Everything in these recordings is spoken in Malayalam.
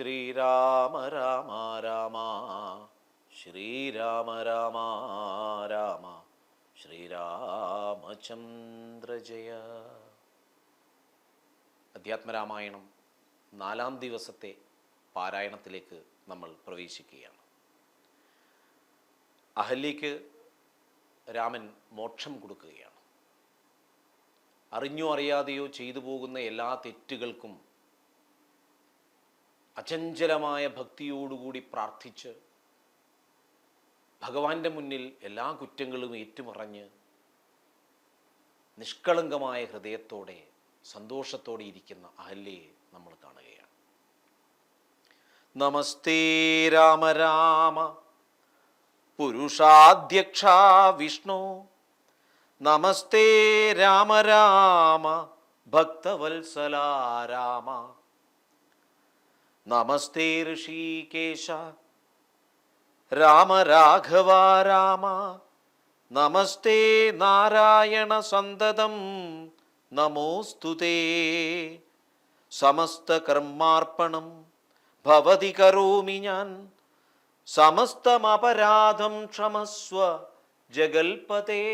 ശ്രീരാമ രാമ രാമ ശ്രീരാമ രാമ രാമ ശ്രീരാമചന്ദ്രജയ അധ്യാത്മരാമായണം നാലാം ദിവസത്തെ പാരായണത്തിലേക്ക് നമ്മൾ പ്രവേശിക്കുകയാണ്. അഹല്യയ്ക്ക് രാമൻ മോക്ഷം കൊടുക്കുകയാണ്. അറിഞ്ഞോ അറിയാതെയോ ചെയ്തു പോകുന്ന എല്ലാ തെറ്റുകൾക്കും അചഞ്ചലമായ ഭക്തിയോടുകൂടി പ്രാർത്ഥിച്ച് ഭഗവാന്റെ മുന്നിൽ എല്ലാ കുറ്റങ്ങളും ഏറ്റുമറഞ്ഞ് നിഷ്കളങ്കമായ ഹൃദയത്തോടെ സന്തോഷത്തോടെ ഇരിക്കുന്ന അഹല്യയെ നമ്മൾ കാണുകയാണ്. നമസ്തേ രാമ രാമ. പുരുഷാധ്യക്ഷ വിഷ്ണു. നമസ്തേ രാമ രാമ. ഭക്തവത്സല രാമ. നമസ്തേ ഋഷികേശ. രാമ രാഘവ രാമ. നമസ്തേ നാരായണ സന്തതം. നമോസ്തുതേ സമസ്തകർമാർപ്പണം ഭവതി കരോമി ഞാൻ. സമസ്തമപരാധം ക്ഷമസ്വ ജഗൽപതേ.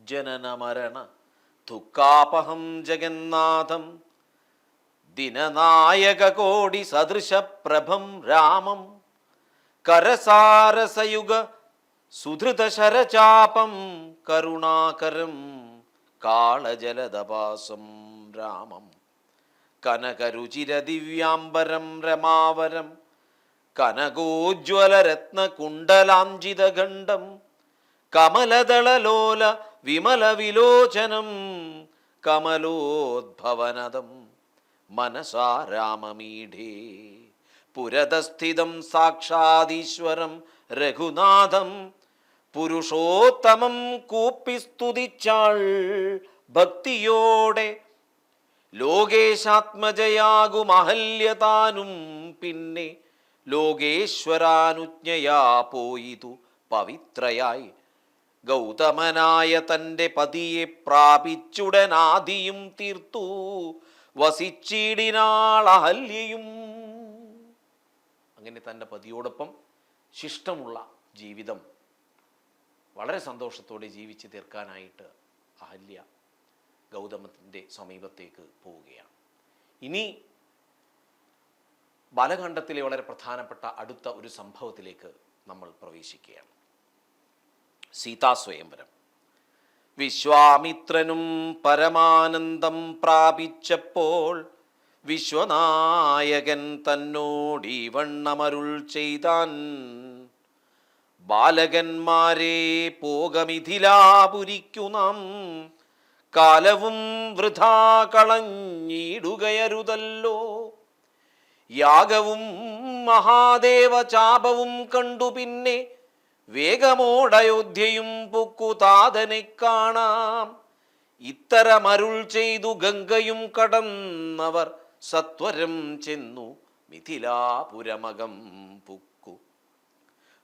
ജനന മരണ ദുഃഖാപഹം ജഗന്നാഥം ദിനനായകകോടി സദൃശപ്രഭം രാമം. കരസാരസയുഗ സുധൃതശരചാപം കരുണാകരം കാളജലദപാസം രാമം. കനകരുചിരദിവ്യാംബരം രമാവരം കനകോജ്വലരത്നകുണ്ടലാഞ്ചിതഖണ്ഡം കമലദളലോല വിമലവിലോചനം കമലോദ്ഭവനദം. മനസാ രാമമീഢേ പുരതസ്ഥിതം സാക്ഷാദീശ്വരം രഘുനാഥം പുരുഷോത്തമം കൂപ്പി സ്തുതിച്ചാൾ ഭക്തിയോടെ. ലോകേശാത്മജയാകും അഹല്യതാനും പിന്നെ ലോകേശ്വരാനുജ്ഞയാ പോയിതു പവിത്രയായി. ഗൗതമനായ തന്റെ പതിയെ പ്രാപിച്ചുടനാദിയും തീർത്തു. വസിച്ചിടിനാൾ അഹല്യയും അങ്ങനെ തന്റെ പതിയോടൊപ്പം ശിഷ്ടമുള്ള ജീവിതം വളരെ സന്തോഷത്തോടെ ജീവിച്ച് തീർക്കാനായിട്ട് അഹല്യ ഗൗതമത്തിന്റെ സമീപത്തേക്ക് പോവുകയാണ്. ഇനി ബാലകാണ്ഡത്തിലെ വളരെ പ്രധാനപ്പെട്ട അടുത്ത ഒരു സംഭവത്തിലേക്ക് നമ്മൾ പ്രവേശിക്കുകയാണ്. സീതാസ്വയംവരം വിശ്വാമിത്രനും പരമാനന്ദം പ്രാപിച്ചപ്പോൾ വിശ്വനായകൻ തന്നോടി വണ്ണമരുൾ ചെയ്താൻ ബാലകന്മാരെ പോകമിഥിലാപുരിക്കു നാം കാലവും വൃഥാ കളഞ്ഞിടുകയരുതല്ലോ. യാഗവും മഹാദേവ ചാപവും കണ്ടു പിന്നെ വേഗമോടയോധ്യയും പൊക്കുതാതനെ കാണാം. ഇത്തരമരുൾ ചെയ്തു ഗംഗയും കടന്നവർ സത്വരം ചെന്നു മിഥിലാപുരമകം പുക്കു.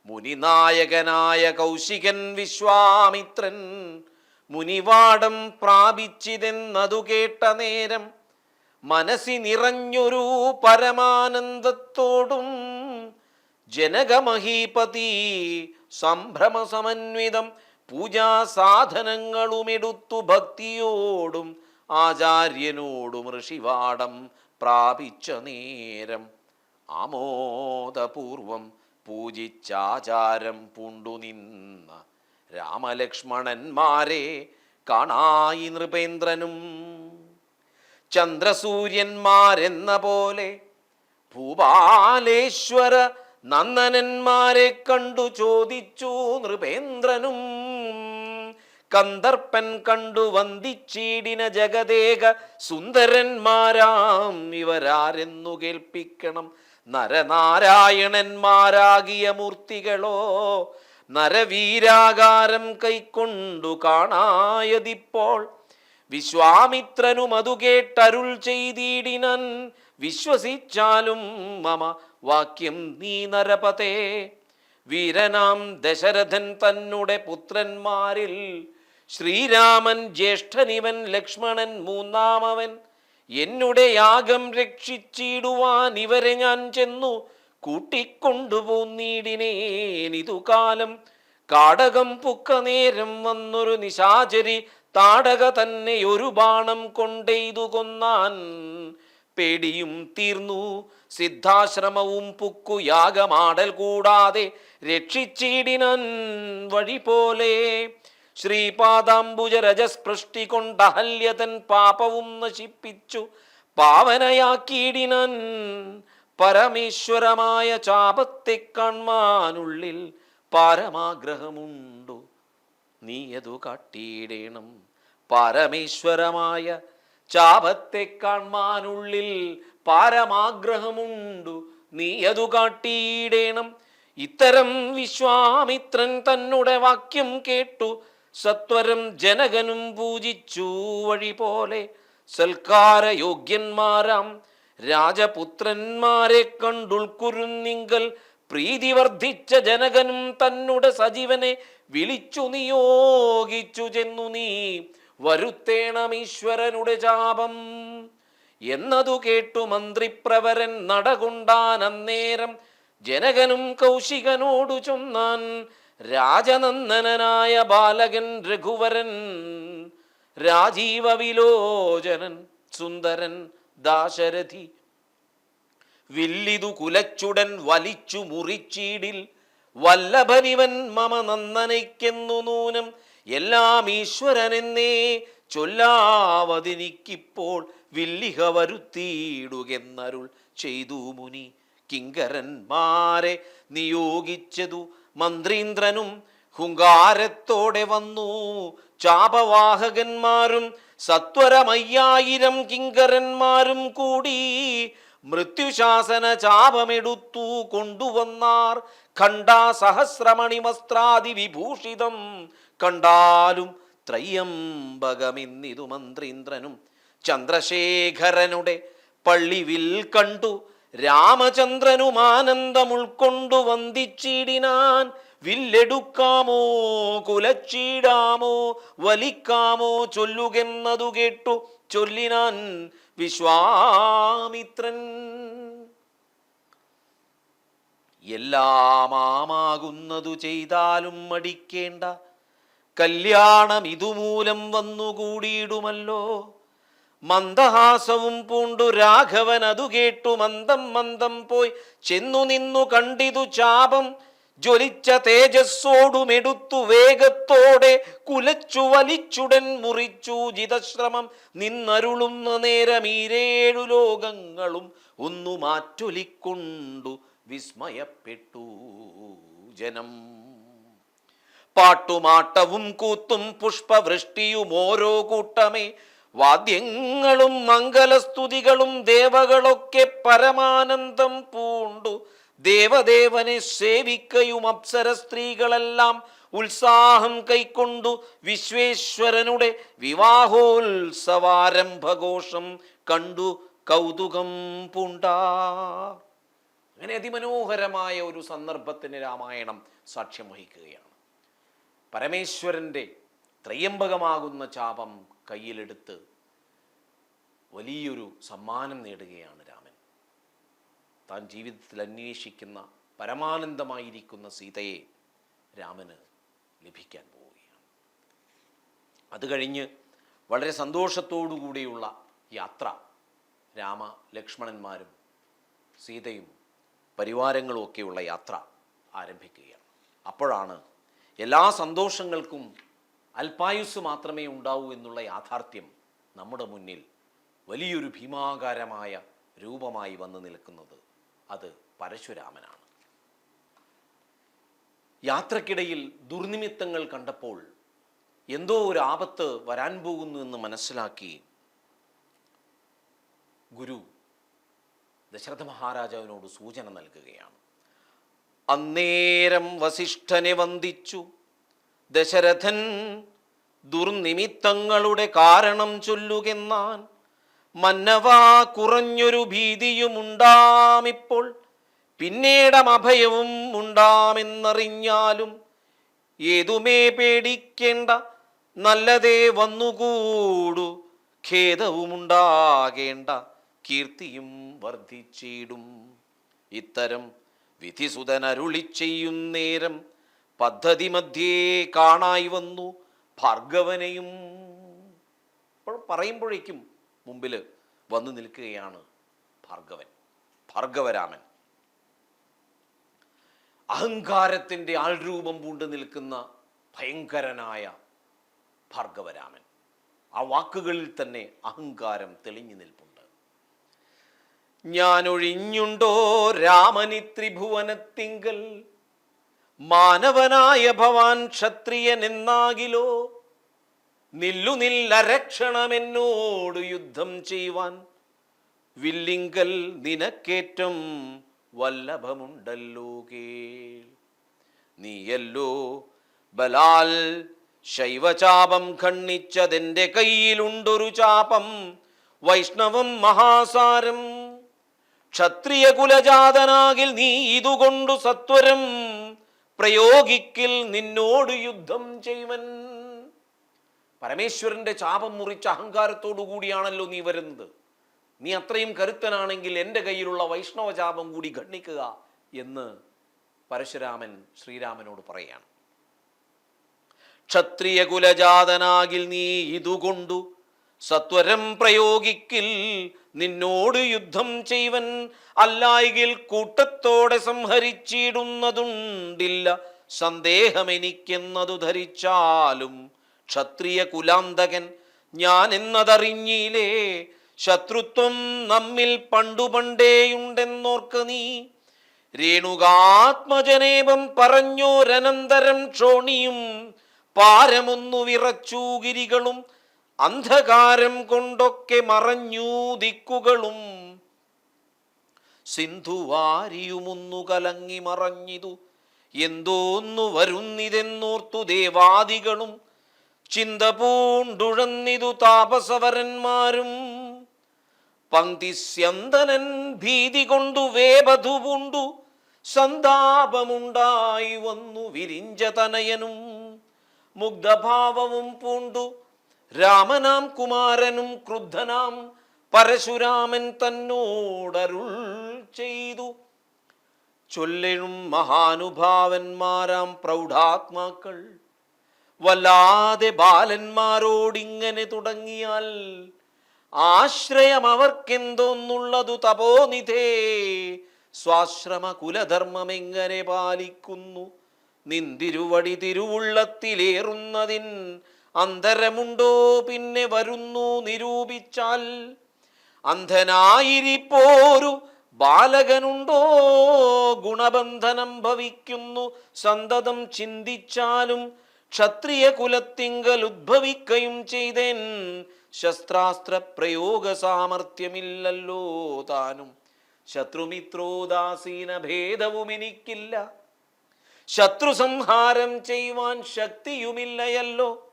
മുനിനായകനായ കൗശികൻ വിശ്വാമിത്രൻ മുനിവാടം പ്രാപിച്ചിതെന്നതു കേട്ട നേരം മനസ്സി നിറഞ്ഞൊരു പരമാനന്ദത്തോടും ജനകമഹീപതി സംഭ്രമസമന്വിതം പൂജാസാധനങ്ങളുമെടുത്തു ഭക്തിയോടും ആചാര്യനോടും ഋഷിവാടം പ്രാപിച്ച നേരം. ആമോദപൂർവം പൂജിച്ചാചാരം പൂണ്ടു നിന്ന രാമലക്ഷ്മണന്മാരെ കാണായി നൃപേന്ദ്രനും. ചന്ദ്രസൂര്യന്മാരെന്ന പോലെ ഭൂപാലേശ്വര നന്ദനന്മാരെ കണ്ടു ചോദിച്ചു നൃപേന്ദ്രനും. കന്ദർപ്പൻ കണ്ടു വന്ദിച്ചീടിന ജഗദേക സുന്ദരന്മാരാം. ഇവരാരെന്നു കേൾപ്പിക്കണം. നരനാരായണന്മാരാകിയ മൂർത്തികളോ നരവീരാകാരം കൈക്കൊണ്ടു കാണായതിപ്പോൾ. വിശ്വാമിത്രനും അതു കേട്ടരുൾ ചെയ്തിടിനൻ. വിശ്വസിച്ചാലും മമ വാക്യം നീ നരപതേ. വീരനാം ദശരഥൻ തന്നുടെ പുത്രന്മാരിൽ ശ്രീരാമൻ ജ്യേഷ്ഠനിവൻ ലക്ഷ്മണൻ മൂന്നാമവൻ. എന്നുടെ യാഗം രക്ഷിച്ചിടുവാൻ ഇവരെ ഞാൻ ചെന്നു കൂട്ടിക്കൊണ്ടുപോന്നീടിനേനിതു കാലം കാടകം പുക്ക നേരം വന്നൊരു നിശാചരി താടക തന്നെ ഒരു ബാണം കൊണ്ടെയ്തു കൊന്നാൻ. പേടിയും തീർന്നു. സിദ്ധാശ്രമവും പുക്കു യാഗമാടൽ കൂടാതെ രക്ഷിച്ചിടിനൻ വഴി പോലെ. ശ്രീപാദാംബുജ രജസ്പൃഷ്ടി കൊണ്ടഹല്യതൻ പാപവും നശിപ്പിച്ചു. പാവനയാക്കിയിടിനൻ പരമേശ്വരമായ ചാപത്തെ കാൺമാനുള്ളിൽ പാരമാഗ്രഹമുണ്ടു. നീ അതു കാട്ടിയിടേണം? പരമേശ്വരമായ ചാപത്തെ കാൺമാനുള്ളിൽ പാരമാഗ്രഹമുണ്ടു. നീ അതു കാട്ടിയിടേണം. ഇത്തരം വിശ്വാമിത്രൻ തന്നുടെ വാക്യം കേട്ടു. സത്വരം ജനകനും പൂജിച്ചു വഴി പോലെ. സൽക്കാര യോഗ്യന്മാരാം രാജപുത്രന്മാരെ കണ്ടുൾക്കുരുന്നിങ്കൽ പ്രീതി വർദ്ധിച്ച ജനകനും തന്നുടെ സജീവനെ വിളിച്ചു നിയോഗിച്ചു ചെന്നു നീ. വരുത്തേണം ജാപം. എന്നതു കേട്ടു മന്ത്രിപ്രവരൻ നടകൊണ്ടാൻ അന്നേരം ജനകനും കൗശികനോടു ചൊന്നാൻ രാജനന്ദനായ ബാലകൻ രഘുവരൻ രാജീവ വിലോചനൻ സുന്ദരൻ ദാശരഥി. വില്ലിതു കുലച്ചുടൻ വലിച്ചു മുറിച്ചീടിൽ വല്ലഭനിവൻ മമ നന്ദനയ്ക്കെന്നു നൂനം എല്ലാം ഈശ്വരനെന്നേ ചൊല്ലാവതിനിക്കിപ്പോൾ വില്ലിഹ വരുത്തിയിടുകെന്നരുൾ ചെയ്തു മുനി. കിങ്കരന്മാരെ നിയോഗിച്ചതു മന്ത്രീന്ദ്രനും ഹുങ്കാരത്തോടെ വന്നു. ചാപവാഹകന്മാരും സത്വരമയ്യായിരം കിങ്കരന്മാരും കൂടി മൃത്യുശാസന ചാപമെടുത്തു കൊണ്ടുവന്നാർ. ഖണ്ഡാ സഹസ്രമണി വസ്ത്രാദി വിഭൂഷിതം കണ്ടാലും ത്രയ്യംബകമെന്നിതു മന്ത്രീന്ദ്രനും ചന്ദ്രശേഖരനുടെ പള്ളിവിൽ കണ്ടു രാമചന്ദ്രനും ആനന്ദം ഉൾക്കൊണ്ടു വന്ദിച്ചിടിനാൻ വില്ലെടുക്കാമോ കുലച്ചീടാമോ വലിക്കാമോ ചൊല്ലുകെന്നതു കേട്ടു ചൊല്ലിനാൻ വിശ്വാമിത്രൻ. എല്ലാമാകുന്നതു ചെയ്താലും മടിക്കേണ്ട കല്യാണം ഇതുമൂലം വന്നുകൂടിയിടുമല്ലോ. മന്ദഹാസവും പൂണ്ടു രാഘവൻ അതു കേട്ടു മന്ദം മന്ദം പോയി. ചെന്നു നിന്നു കണ്ടിതു ചാപം ജ്വലിച്ച തേജസ്സോടുമെടുത്തു വേഗത്തോടെ കുലച്ചു വലിച്ചുടൻ മുറിച്ചു ജിതശ്രമം. നിന്നരുളുന്ന നേരം ഈരേഴു ലോകങ്ങളും ഒന്നു മാറ്റൊലിക്കൊണ്ടു വിസ്മയപ്പെട്ടു ജനം. പാട്ടുമാട്ടവും കൂത്തും പുഷ്പവൃഷ്ടിയും ഓരോ കൂട്ടമേ. വാദ്യങ്ങളും മംഗലസ്തുതികളും ദേവകളൊക്കെ പരമാനന്ദം പൂണ്ടു. ദേവദേവനെ സേവിക്കയും അപ്സര സ്ത്രീകളെല്ലാം ഉത്സാഹം കൈക്കൊണ്ടു. വിശ്വേശ്വരനുടെ വിവാഹോത്സവാരംഭഘോഷം കണ്ടു കൗതുകം പൂണ്ട. അങ്ങനെ അതിമനോഹരമായ ഒരു സന്ദർഭത്തിന് രാമായണം സാക്ഷ്യം വഹിക്കുകയാണ്. പരമേശ്വരന്റെ ത്രയംബകമാകുന്ന ചാപം കയ്യിലെടുത്ത് വലിയൊരു സമ്മാനം നേടുകയാണ് രാമൻ. താൻ ജീവിതത്തിൽ അന്വേഷിക്കുന്ന പരമാനന്ദമായിരിക്കുന്ന സീതയെ രാമന് ലഭിക്കാൻ പോവുകയാണ്. അത് കഴിഞ്ഞ് വളരെ സന്തോഷത്തോടു കൂടിയുള്ള യാത്ര രാമ ലക്ഷ്മണന്മാരും സീതയും പരിവാരങ്ങളും ഒക്കെയുള്ള യാത്ര ആരംഭിക്കുകയാണ്. അപ്പോഴാണ് എല്ലാ സന്തോഷങ്ങൾക്കും അല്പായുസ് മാത്രമേ ഉണ്ടാവൂ എന്നുള്ള യാഥാർത്ഥ്യം നമ്മുടെ മുന്നിൽ വലിയൊരു ഭീമാകാരമായ രൂപമായി വന്നു നിൽക്കുന്നത് അത് പരശുരാമനാണ്. യാത്രക്കിടയിൽ ദുർനിമിത്തങ്ങൾ കണ്ടപ്പോൾ എന്തോ ഒരു ആപത്ത് വരാൻ പോകുന്നു എന്ന് മനസ്സിലാക്കി ഗുരു ദശരഥ മഹാരാജാവിനോട് സൂചന നൽകുകയാണ്. അന്നേരം വസിഷ്ഠനെ വന്ദിച്ചു. ദശരഥൻ ദുർനിമിത്തങ്ങളുടെ കാരണം ചൊല്ലുകെന്നാൻ മന്നവാ കുറഞ്ഞൊരു ഭീതിയുമുണ്ടാമിപ്പോൾ പിന്നീടം അഭയവും ഉണ്ടാമെന്നറിഞ്ഞാലും ഏതുമേ പേടിക്കേണ്ട നല്ലതേ വന്നുകൂടു ഖേദവുമുണ്ടാകേണ്ട കീർത്തിയും വർദ്ധിച്ചിടും. ഇത്തരം വിധിസുതനരുളി ചെയ്യുന്നേരം പദ്ധതി മധ്യേ കാണായി വന്നു ഭാർഗവനെയും. ഇപ്പോൾ പറയുമ്പോഴേക്കും മുമ്പിൽ വന്നു നിൽക്കുകയാണ് ഭാർഗവൻ ഭാർഗവരാമൻ. അഹങ്കാരത്തിന്റെ ആൾരൂപം പൂണ്ട് നിൽക്കുന്ന ഭയങ്കരനായ ഭാർഗവരാമൻ. ആ വാക്കുകളിൽ തന്നെ അഹങ്കാരം തെളിഞ്ഞു നിൽപ്പുണ്ട്. ഞാനൊഴിഞ്ഞുണ്ടോ രാമനി ത്രിഭുവനത്തിങ്കൽ മാനവനായ ഭവാൻ ക്ഷത്രിയൻ എന്നാകിലോ നില്ലു നില്ലരക്ഷണമെന്നോട് യുദ്ധം ചെയ്യുവാൻ. വില്ലിങ്കൽ നിനക്കേറ്റം വല്ലഭമുണ്ടല്ലോ കേൾ. നീയല്ലോ ബലാൽ ശൈവചാപം ഖണ്ണിച്ചതെന്റെ കയ്യിലുണ്ടൊരു ചാപം. വൈഷ്ണവം മഹാസാരം ക്ഷത്രിയ കുലജാതനാകിൽ നീ ഇതുകൊണ്ടു സത്വരം പ്രയോഗിക്കിൽ നിന്നോട് യുദ്ധം ചെയ്വൻ. പരമേശ്വരന്റെ ചാപം മുറിച്ച അഹങ്കാരത്തോടു കൂടിയാണല്ലോ നീ വരുന്നത്. നീ അത്രയും കരുത്തനാണെങ്കിൽ എന്റെ കയ്യിലുള്ള വൈഷ്ണവ ചാപം കൂടി ഖണ്ഡിക്കുക എന്ന് പരശുരാമൻ ശ്രീരാമനോട് പറയാണ്. ക്ഷത്രിയ കുലജാതനാകിൽ നീ ഇതുകൊണ്ടു സത്വരം പ്രയോഗിക്കിൽ നിന്നോട് യുദ്ധം ചെയ്വൻ അല്ലായെങ്കിൽ കൂട്ടത്തോടെ സംഹരിച്ചിടുന്നതുണ്ടില്ല. സന്ദേഹമെനിക്കെന്നതു ധരിച്ചാലും ക്ഷത്രിയ കുലാന്തകൻ ഞാൻ എന്നതറിഞ്ഞില്ലേ ശത്രുത്വം നമ്മിൽ പണ്ടു പണ്ടേയുണ്ടെന്നോർക്ക നീ. രേണുകാത്മജനേപം പറഞ്ഞോരനന്തരം ക്ഷോണിയും പാരമൊന്നു വിറച്ചു ഗിരികളും അന്ധകാരം കൊണ്ടൊക്കെ മറഞ്ഞു ദിക്കുകളും. സിന്ധുവാരിയുമൊന്നു കലങ്ങി മറഞ്ഞിതു. എന്തോന്നു വരുന്നിതെന്നോർത്തു ദേവാദികളും. ചിന്ത പൂണ്ടുഴന്നിതു താപസവരന്മാരും. പങ്ക്തിസ്യന്തനൻ ഭീതി കൊണ്ടു വേബധു പൂണ്ടു. സന്താപമുണ്ടായി വന്നു വിരിഞ്ച തനയനും മുഗ്ധഭാവവും പൂണ്ടു. രാമനാം കുമാരനും ക്രുദ്ധനാം പരശുരാമൻ തന്നോടരുൾ ചെയ്തു. ചൊല്ലിഴും മഹാനുഭാവന്മാരാം പ്രൗഢാത്മാക്കൾ. വല്ലാതെ ബാലന്മാരോടിങ്ങനെ തുടങ്ങിയാൽ ആശ്രയം അവർക്കെന്തോന്നുള്ളതു തപോനിധേ. സ്വാശ്രമ കുലധർമ്മമെങ്ങനെ പാലിക്കുന്നു? നിന്തിരുവടി തിരുവുള്ളത്തിലേറുന്നതിൻ അന്തരമുണ്ടോ പിന്നെ വരുന്നു നിരൂപിച്ചാൽ. അന്ധനായിരിപ്പോരു ബാലകനുണ്ടോ? ഗുണബന്ധനം ഭവിക്കുന്നു. സന്തതം ചിന്തിച്ചാലും ക്ഷത്രിയ കുലത്തിങ്കൽ ഉദ്ഭവിക്കയും ചെയ്തേൻ. ശസ്ത്രാസ്ത്ര പ്രയോഗ സാമർഥ്യമില്ലല്ലോ താനും. ശത്രുമിത്രോദാസീന ഭേദവും എനിക്കില്ല ശത്രു സംഹാരം ചെയ്യുവാൻ ശക്തിയുമില്ലയല്ലോ.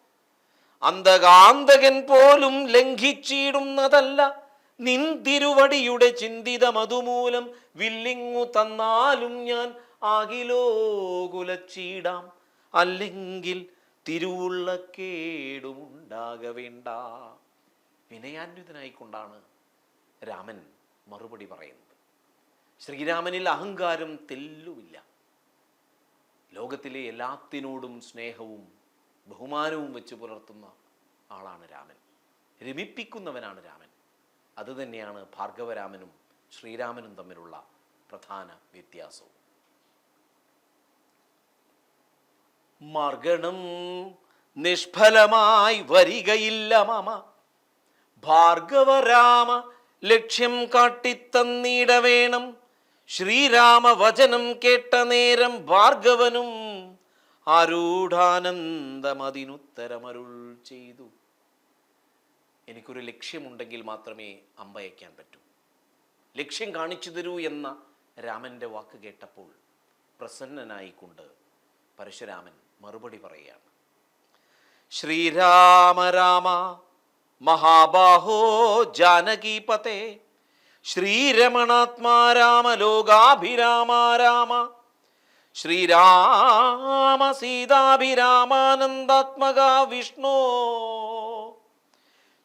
അന്തകാന്തകൻ പോലും ലംഘിച്ചിടുന്നതല്ല. നിന്തിരുവടിയുടെ ചിന്തിത മധുമൂലം വില്ലിങ്ങു തന്നാലും ഞാൻ ആകിലോ കുലച്ചീടാം. അല്ലെങ്കിൽ തിരുവുള്ള കേടുമുണ്ടാക വേണ്ട. വിനയാന്വിതനായിക്കൊണ്ടാണ് രാമൻ മറുപടി പറയുന്നത്. ശ്രീരാമനിൽ അഹങ്കാരം തെല്ലുമില്ല. ലോകത്തിലെ എല്ലാത്തിനോടും സ്നേഹവും ബഹുമാനവും വെച്ച് പുലർത്തുന്ന ആളാണ് രാമൻ. രമിപ്പിക്കുന്നവനാണ് രാമൻ. അതുതന്നെയാണ് ഭാർഗവരാമനും ശ്രീരാമനും തമ്മിലുള്ള പ്രധാന വ്യത്യാസവും. മർഗണം നിഷ്ഫലമായി വരികയില്ല മമ. ഭാർഗവരാമ ലക്ഷ്യം കാട്ടിത്തന്നീട വേണം ശ്രീരാമ വചനം കേട്ട നേരം ഭാർഗവനും ആരൂഢാനന്ദമതിനുത്തരമരുൾ ചെയ്തു. എനിക്കൊരു ലക്ഷ്യമുണ്ടെങ്കിൽ മാത്രമേ അമ്പയക്കാൻ പറ്റൂ. ലക്ഷ്യം കാണിച്ചു തരൂ എന്ന രാമന്റെ വാക്ക് കേട്ടപ്പോൾ പ്രസന്നനായിക്കൊണ്ട് പരശുരാമൻ മറുപടി പറയുകയാണ്. ശ്രീരാമ രാമ മഹാബാഹോ ജാനകീപതേ ശ്രീരമണാത്മാ രാമ ലോകാഭിരാമ രാമ. ശ്രീരാമ സീതാഭിരാമാനന്ദാത്മക വിഷ്ണു.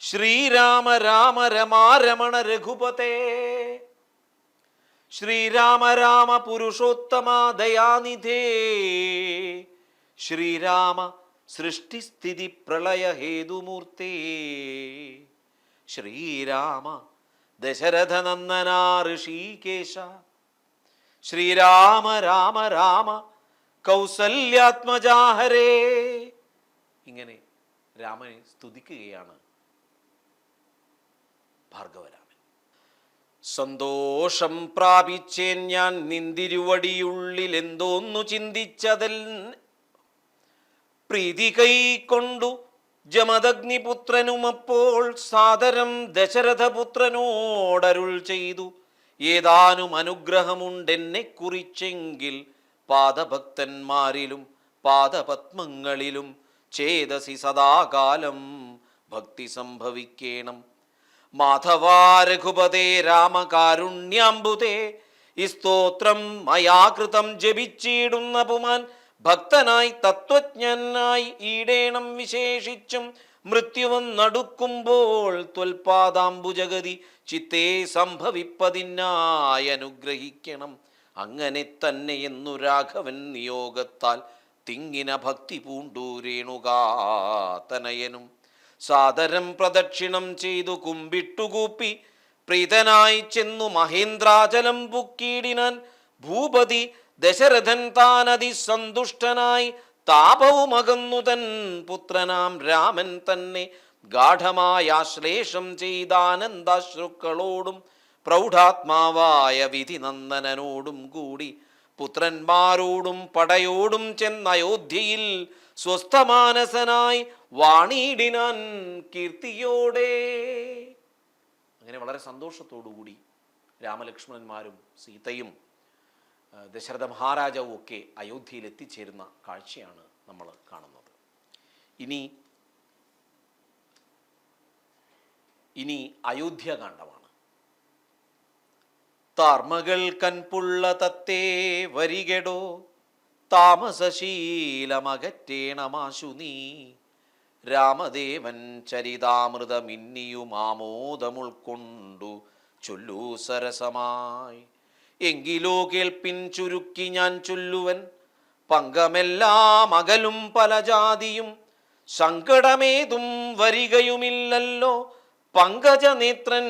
ശ്രീരാമ രാമ രമാരമണ രഘുപതേ. ശ്രീരാമ രാമ പുരുഷോത്തമ ദയാനിധേ. ശ്രീരാമ സൃഷ്ടിസ്ഥിതി പ്രളയ ഹേതുമൂർത്തേ. ശ്രീരാമ ദശരഥനന്ദന ഋഷികേശ. ശ്രീരാമ രാമ രാമ കൗസല്യാത്മജാഹരേ. ഇങ്ങനെ രാമനെ സ്തുതിക്കുകയാണ് ഭാർഗവരാമൻ. സന്തോഷം പ്രാപിച്ചേൻ ഞാൻ നിന്തിരുവടിയുള്ളിൽ എന്തോന്നു ചിന്തിച്ചതിൽ. പ്രീതി കൈക്കൊണ്ടു ജമദഗ്നിപുത്രനുമപ്പോൾ സാദരം ദശരഥപുത്രനോടരുൾ ചെയ്തു. ഏതാനും അനുഗ്രഹമുണ്ടെന്നെ കുറിച്ചെങ്കിൽ പാദഭക്തന്മാരിലും പാദപത്മങ്ങളിലും ചേതസി സദാകാലം ഭക്തി സംഭവിക്കേണം. മാധവാരഘുപതേ രാമകാരുണ്യാംബുതേ ഈ സ്തോത്രം മയാകൃതം ജപിച്ചിടുന്ന പുമാൻ ഭക്തനായി തത്വജ്ഞനായി ഈടേണം വിശേഷിച്ചും മൃത്യുവം നടുക്കുമ്പോൾ ത്വൽപാദാംബുജഗതി ചിത്തേ സംഭവിപ്പതിനായി അനുഗ്രഹിക്കണം. അങ്ങനെ തന്നെ എന്നു രാഘവൻ നിയോഗത്താൽ തിങ്ങിന ഭക്തി പൂണ്ടു രേണുകാതനയനും. സാദരം പ്രദക്ഷിണം ചെയ്തു കുമ്പിട്ടുകൂപ്പി പ്രീതനായി ചെന്നു മഹേന്ദ്രാചലം പുക്കീടിനാൻ. ഭൂപതി ദശരഥൻ താനതി സന്തുഷ്ടനായി. താപവുമകന്നു തൻ പുത്രനാം രാമൻ തന്നെ. ഗാഠമായ ആശ്ലേഷം ചെയ്താനന്ദാശ്രുക്കളോടും പ്രൗഢാത്മാവായ വിധി നന്ദനോടും കൂടി പുത്രന്മാരോടും പടയോടും ചെന്ന അയോധ്യയിൽ സ്വസ്ഥമാനസനായി വാണിയിടിനാൻ കീർത്തിയോടെ. അങ്ങനെ വളരെ സന്തോഷത്തോടുകൂടി രാമലക്ഷ്മണന്മാരും സീതയും ദശരഥ മഹാരാജാവും ഒക്കെ അയോധ്യയിൽ എത്തിച്ചേരുന്ന കാഴ്ചയാണ് നമ്മൾ കാണുന്നത്. ഇനി ഇനി അയോധ്യകാന്ഡമാണ്. താർമകൾ കൺപുള്ള തത്തേ വരികടോ താമസശീലമകറ്റേണമാശു നീ. രാമദേവൻ ചരിതാമൃതമിന്നിയും ആമോദമുൾക്കൊണ്ടു ചൊല്ലൂ സരസമായി. എങ്കിലോ കേൾപ്പിൻ ചുരുക്കി ഞാൻ ചൊല്ലുവൻ. പങ്കമെല്ലാം അകലും പല ജാതിയും സങ്കടമേതും വരികയുമില്ലല്ലോ. പങ്കജനേത്രൻ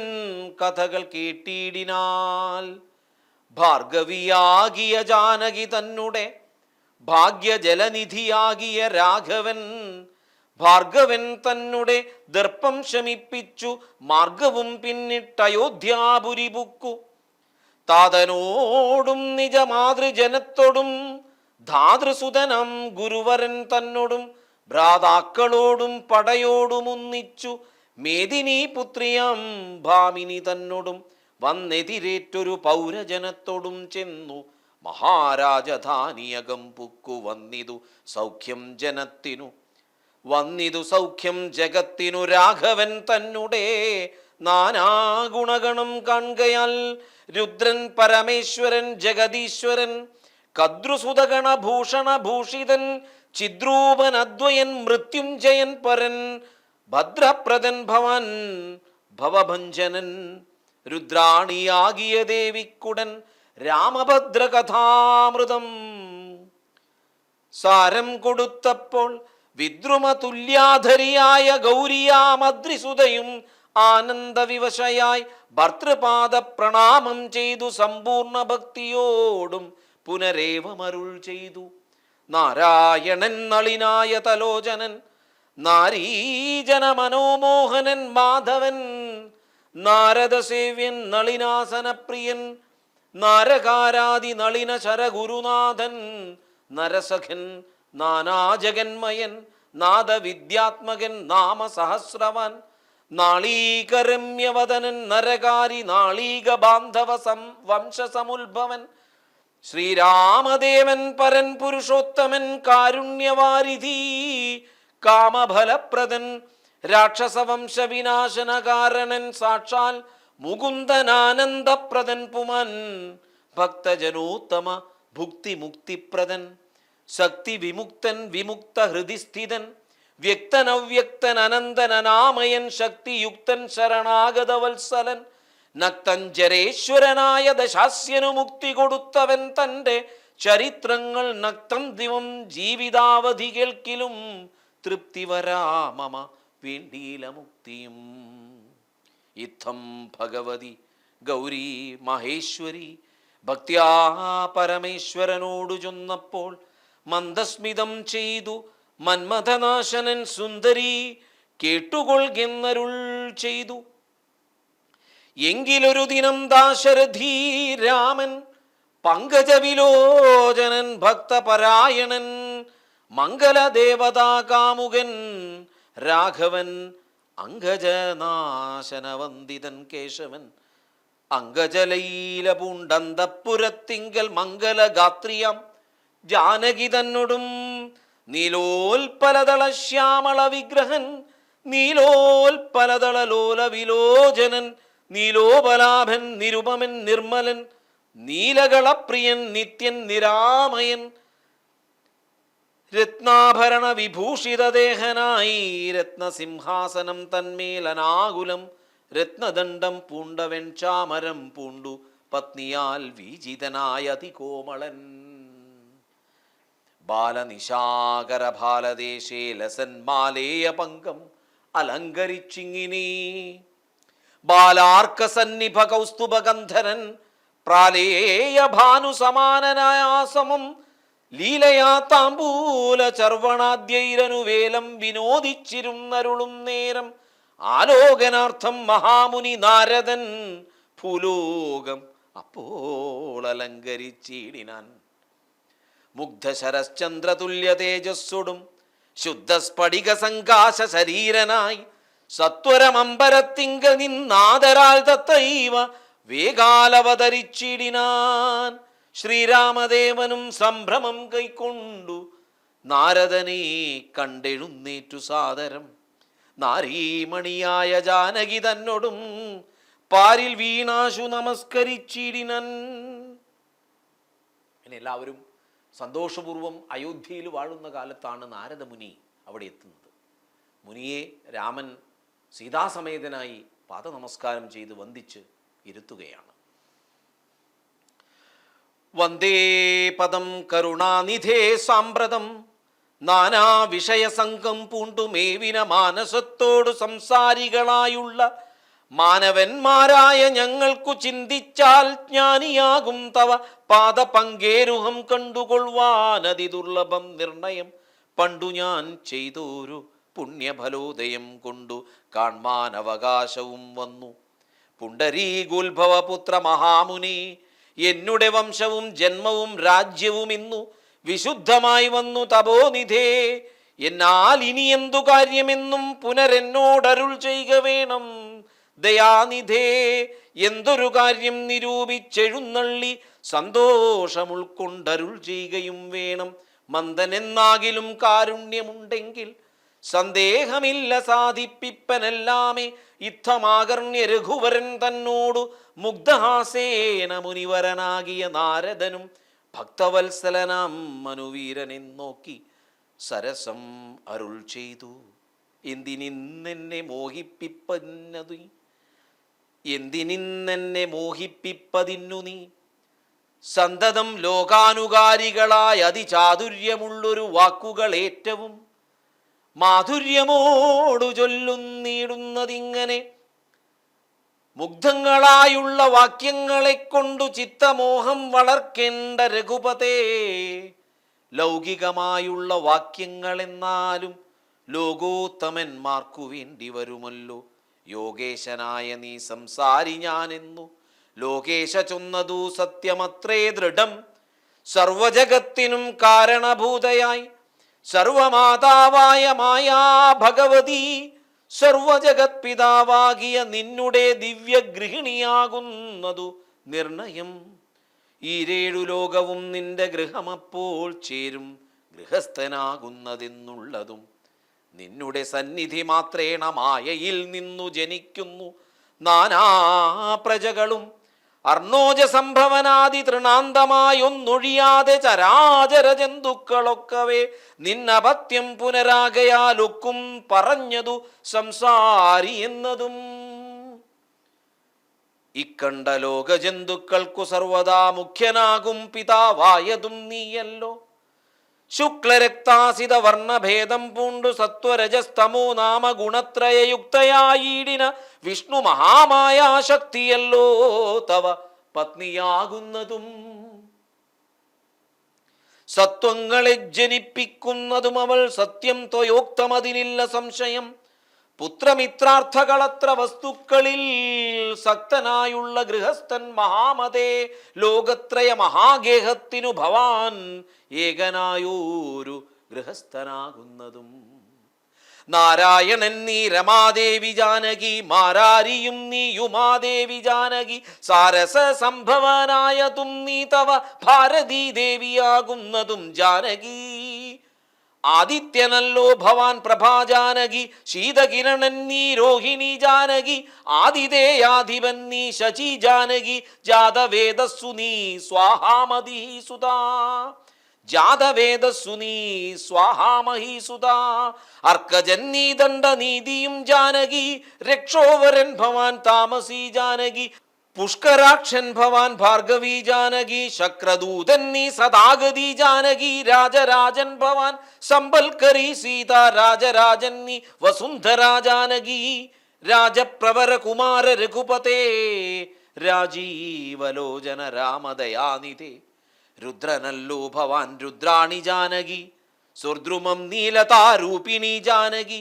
കഥകൾ കേട്ടിടിനാൽ ഭാർഗവിയാകിയ ജാനകി തന്നെ ഭാഗ്യജലനിധിയാകിയ രാഘവൻ ഭാർഗവൻ തന്നെ ദർപ്പം ശമിപ്പിച്ചു മാർഗവും പിന്നിട്ടയോധ്യാപുരി ബുക്കു. താതനോടും നിജ മാതൃജനത്തോടും ധാതൃസുതനം ഗുരുവരൻ തന്നോടും ഭ്രാതാക്കളോടും പടയോടും ഒന്നിച്ചു. മേദിനി പുത്രിയാം ഭാമിനി തന്നോടും വന്നെതിരേറ്റൊരു പൗരജനത്തോടും ചെന്നു മഹാരാജധാനിയകം പുക്കു വന്നിതു സൗഖ്യം ജനത്തിനു. വന്നിതു സൗഖ്യം ജഗത്തിനു രാഘവൻ തന്നെ നാനാഗുണഗണം കാണുകയാൽ രുദ്രൻ പരമേശ്വരൻ ജഗദീശ്വരൻ കദ്രുസുതഗണഭൂഷണഭൂഷിതൻ ഭൂഷണ ഭൂഷിതൻ ചിദ്രൂപൻ അദ്വയൻ മൃത്യുഞ്ജയൻ പരൻ ഭദ്രപ്രദൻ ഭവൻ ഭവഭഞ്ജനൻ രുദ്രാണിയാകിയ ദേവിക്കുടൻ രാമഭദ്രകഥാമൃതം. സാരം കൊടുത്തപ്പോൾ വിദ്രുമ തുല്യാധരിയായ ഗൗരിയാമദ്രിസുതയും ആനന്ദവിവശയായി ഭർത്തൃപാദ പ്രണാമം ചെയ്തു സമ്പൂർണ ഭക്തിയോടും പുനരേവമരുൾ ചെയ്തു. നാരായണൻ നളിനായ തലോചനൻ നാരീജന മനോമോഹനൻ മാധവൻ നാരദസേവ്യൻ നളിനാസനപ്രിയൻ നാരകാരാതി നളിന ശരഗുരുനാഥൻ നരസഖൻ നാനാജഗന്മയൻ നാദവിദ്യാത്മകൻ നാമസഹസ്രവൻ നാളീകരമ്യവദനൻ നരകാരി നാളീക ബാന്ധവ സം വംശസമുത്ഭവൻ ശ്രീരാമദേവൻ പരൻ പുരുഷോത്തമൻ കാരുണ്യവാരിധി കാമഫലപ്രദൻ. രാക്ഷസവംശ വിനാശനകാരണൻ സാക്ഷാൽ മുകുന്ദനാനന്ദപ്രദൻ പുമൻ. ഭക്തജനോത്തമ ഭുക്തി മുക്തിപ്രദൻ ശക്തി വിമുക്തൻ വിമുക്ത ഹൃദിസ്ഥിതൻ വ്യക്തനവ്യക്തൻ അനന്തനാമയൻ ശക്തിയുക്തൻ ശരണാഗതവത്സലൻ. നക്തഞ്ചരേശ്വരനായ ദശാസ്യനു മുക്തി കൊടുത്തവൻ തന്റെ ചരിത്രങ്ങൾ നക്തം ദിവം ജീവിതാവധി കേൾക്കിലും. തൃപ്തി വരാമമ വേണ്ടീല മുക്തിയും ഇത്തം ഭഗവതി ഗൗരി മഹേശ്വരി ഭക്തിയാ പരമേശ്വരനോടു ചൊന്നപ്പോൾ മന്ദസ്മിതം ചെയ്തു മന്മഥനാശനൻ സുന്ദരി കേട്ടുകൊൾകെന്നരുൾ ചെയ്തു. എങ്കിലൊരു ദിനം ദാശരഥി രാമൻ പങ്കജവിലോചനൻ ഭക്തപരായണൻ മംഗലദേവതാകാമുകൻ രാഘവൻ അങ്കജനാശനവന്ദിതൻ കേശവൻ അങ്കജലൈല പൂണ്ടന്തപ്പുരത്തിങ്കൽ മംഗലഗാത്രിയം ജാനകി തന്നൊടും നീലോൽപലതള ശ്യാമള വിഗ്രഹൻ നീലോൽപലതള ലോല വിലോചനൻ നീലോപലാഭൻ നിരുപമൻ നിർമ്മലൻ നീലകളപ്രിയൻ നിത്യൻ നിരാമയൻ രത്നാഭരണ വിഭൂഷിതദേഹനായി രത്നസിംഹാസനം തന്മേലനാകുലം രത്നദണ്ഡം പൂണ്ടവൻ ചാമരം പൂണ്ടു പത്നിയാൽ വീജിതനായ അതികോമളൻ. ബാലനിശാകര ബാലദേശേ ലസന്മാലേയ പങ്കം അലങ്കരിച്ചിങ്ങിനി. ബാലാർക്ക സന്നിഭ കൗസ്തുഭഗന്ധരൻ പ്രാലേയ ഭാനുസമാനനായാസമം ലീലയാ താമ്പൂല ചർവണാദ്യൈരനുവേലം വിനോദിച്ചിരുന്നരുളും നേരം. ആലോകനാർത്ഥം മഹാമുനി നാരദൻ ഭൂലോകം അപ്പോൾ അലങ്കരിച്ചിടിനാൻ. മുഗ്ധശരശ്ചന്ദ്രതുല്യ തേജസ്സുടും ശുദ്ധസ്ഫടിക സങ്കാശ ശരീരനായി. സത്വരമമ്പരത്തിങ്കൽ നിന്നാദരാൽ തത്തൈവ വേഗാലവതരിച്ചിടിനാൻ. ശ്രീരാമദേവനും സംഭ്രമം കൈക്കൊണ്ടു നാരദനെ കണ്ടെഴുന്നേറ്റു സാദരം. നാരീമണിയായ ജാനകി തന്നോടും പാരിൽ വീണാശു നമസ്കരിച്ചിടിനൻ. പിന്നെ എല്ലാവരും സന്തോഷപൂർവം അയോധ്യയിൽ വാഴുന്ന കാലത്താണ് നാരദമുനി അവിടെ എത്തുന്നത്. മുനിയെ രാമൻ സീതാസമേതനായി പാദനമസ്കാരം ചെയ്ത് വന്ദിച്ച് ഇരുത്തുകയാണ്. വന്ദേ പദം കരുണാനിധേ സാമ്പ്രതം. നാനാ വിഷയസംഘം പൂണ്ടുമേവിന മാനസത്തോടു സംസാരികളായുള്ള മാനവന്മാരായ ഞങ്ങൾക്കു ചിന്തിച്ചാൽ ജ്ഞാനിയാകും തവ. പാദപങ്കേരുഹം കണ്ടുകൊള്ളുവാനതി ദുർലഭം നിർണയം പണ്ടു ഞാൻ ചെയ്തോരു പുണ്യഫലോദയം കൊണ്ടു കാൺമാൻ അവകാശവും വന്നു. പുണ്ടരീകുൽഭവപുത്ര മഹാമുനി എന്നുടെ വംശവും ജന്മവും രാജ്യവും ഇന്നു വിശുദ്ധമായി വന്നു തപോനിധേ. എന്നാൽ ഇനി എന്തു കാര്യമെന്നും പുനരെന്നോടരുൾ ചെയ്യുക വേണം. ദയാനിധേ എന്തൊരു കാര്യം നിരൂപിച്ചെഴുന്നള്ളി സന്തോഷം ഉൾക്കൊണ്ടരുൾ ചെയ്യുകയും വേണം. മന്ദനെന്നാകിലും കാരുണ്യമുണ്ടെങ്കിൽ സന്ദേഹമില്ല സാധിപ്പിപ്പനെല്ലാമേ. ഇത്തമാകർണ്യ രഘുവരൻ തന്നോടു മുഗ്ധഹാസേന മുനിവരനാകിയ നാരദനും ഭക്തവത്സലനാം മനുവീരനെ നോക്കി സരസം അരുൾ ചെയ്തു. എന്തിനിന്നെന്നെ മോഹിപ്പിപ്പന്നതു? എന്തിനിന്നെന്നെ മോഹിപ്പിപ്പതിന്നു നീ? സന്തതം ലോകാനുകാരികളായ അതിചാതുര്യമുള്ളൊരു വാക്കുകൾ ഏറ്റവും മാധുര്യമോടു ചൊല്ലുന്നിടുന്നതിങ്ങനെ മുഗ്ധങ്ങളായുള്ള വാക്യങ്ങളെ കൊണ്ടു ചിത്തമോഹം വളർക്കേണ്ട രഘുപതേ. ലൗകികമായുള്ള വാക്യങ്ങളെന്നാലും ലോകോത്തമന്മാർക്കു വേണ്ടി വരുമല്ലോ. യോഗേശനായ നീ സംസാരി ഞാനെന്നു. ലോകേശ ചൊന്നതു സത്യമത്രേ ദൃഢം. സർവജഗത്തിനും കാരണഭൂതയായി. സർവമാതാവായ മായാ ഭഗവതി. സർവജഗത് പിതാവാകിയ നിന്നുടെ ദിവ്യഗൃഹിണിയാകുന്നതു നിർണയം. ഈരേഴു ലോകവും നിന്റെ ഗൃഹമപ്പോൾ ചേരും ഗൃഹസ്ഥനാകുന്നതെന്നുള്ളതും നിന്നുടെ സന്നിധി മാത്രേണ മായയിൽ നിന്നു ജനിക്കുന്നു നാനാ പ്രജകളും. അർണോജ സംഭവനാദി തൃണാന്തമായൊന്നൊഴിയാതെ ചരാചര ജന്തുക്കളൊക്കവേ നിന്നപത്യം പുനരാകയാലൊക്കും പറഞ്ഞതു സംസാരി എന്നതും. ഇക്കണ്ട ലോകജന്തുക്കൾക്കു സർവദാ മുഖ്യനാകും പിതാവായതും നീയല്ലോ. ശുക്ലരക്താസിത വർണഭേദം പൂണ്ടു സത്വരജസ്തമോ നാമ ഗുണത്രയയുക്തയായിടിന വിഷ്ണു മഹാമായ ശക്തിയല്ലോ തവ പത്നിയാകുന്നതും. സത്വങ്ങളെ ജനിപ്പിക്കുന്നതും അവൾ സത്യം ത്വയോക്തമതിനില്ല സംശയം. പുത്രമിത്രാർത്ഥകളത്ര വസ്തുക്കളിൽ സക്തനായുള്ള ഗൃഹസ്ഥൻ മഹാമതേ ലോകത്രയ മഹാഗേഹത്തിനു ഭവാൻ ഏകനായോരു ഗൃഹസ്ഥനാകുന്നതും. നാരായണൻ നീ രമാദേവി ജാനകി മാരാരിയും നീ യുമാദേവി ജാനകി സാരസ സംഭവനായതും നീ തവ ഭാരതീ ദേവിയാകുന്നതും ജാനകി. ആദിത്യനല്ലോ ഭവാൻ പ്രഭാജാനകി ശീതകിരണൻ നീ രോഹിണി ജാനകി ആദിതേയാധിപൻ നീ ശചി ജാനകി ജാതവേദസ്സു നീ സ്വാഹാമതി സുതാ ജാതവേദസ്സു നീ സ്വാഹാമഹി സുതാ അർക്കജന്നീ ദണ്ഡനീതിയും ജാനകി രക്ഷോവരൻ ഭവാൻ താമസി ജാനകി പുഷ്കരാക്ഷൻ ഭവാൻ ഭാർഗവി ജാനകി ശക്രദൂതൻ നീ സദാഗതി ജാനകി രാജരാജൻ ഭവാൻ സമ്പൽക്കരി സീത രാജരാജൻ നീ വസുന്ധരാ ജാനകി രാജപ്രവര കുമാര രഘുപതേ രാജീവലോചന രാമദയാനിതേ രുദ്രനല്ലോ ഭവാൻ രുദ്രാണി ജാനകി സുർദ്രുമം നീലതാരൂപിണി ജാനകി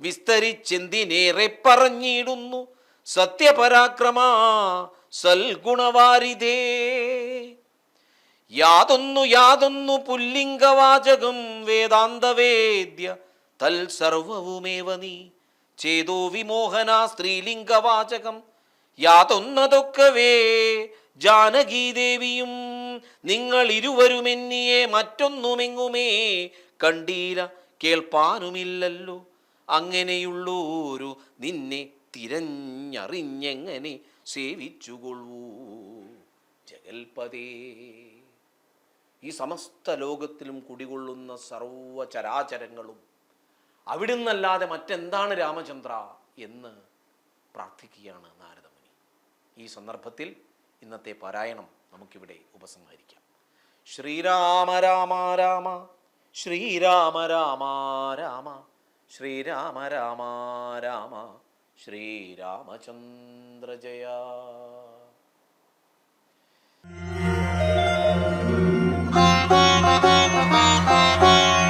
വിസ്തരിച്ചെന്തിനേറെ പറഞ്ഞിടുന്നു. സത്യപരാക്രമ സൽഗുണവാരിതേ. യാതൊന്നു യാതൊന്നു പുല്ലിംഗവാചകം വേദാന്തവേദ്യ തൽ സർവവുമേവ നീ. ചേതോ വിമോഹന സ്ത്രീലിംഗവാചകം. യാതൊന്നതൊക്കവേ ജാനകീദേവിയും നിങ്ങൾ ഇരുവരും എന്നിയെ മറ്റൊന്നുമെങ്ങുമേ കണ്ടീല കേൾപ്പാനുമില്ലല്ലോ. അങ്ങനെയുള്ളൂരു നിന്നെ തിരഞ്ഞറിഞ്ഞെങ്ങനെ സേവിച്ചുകൊള്ളൂ? ജഗൽപതേ. ഈ സമസ്ത ലോകത്തിലും കുടികൊള്ളുന്ന സർവ ചരാചരങ്ങളും അവിടുന്നല്ലാതെ മറ്റെന്താണ് രാമചന്ദ്ര എന്ന് പ്രാർത്ഥിക്കുകയാണ് നാരദമുനി. ഈ സന്ദർഭത്തിൽ ഇന്നത്തെ പാരായണം നമുക്കിവിടെ ഉപസംഹരിക്കാം. ശ്രീരാമ രാമ രാമ ശ്രീരാമ രാമ രാമ ശ്രീരാമ രാമ രാമ. श्रीरामचन्द्रजया Thank you.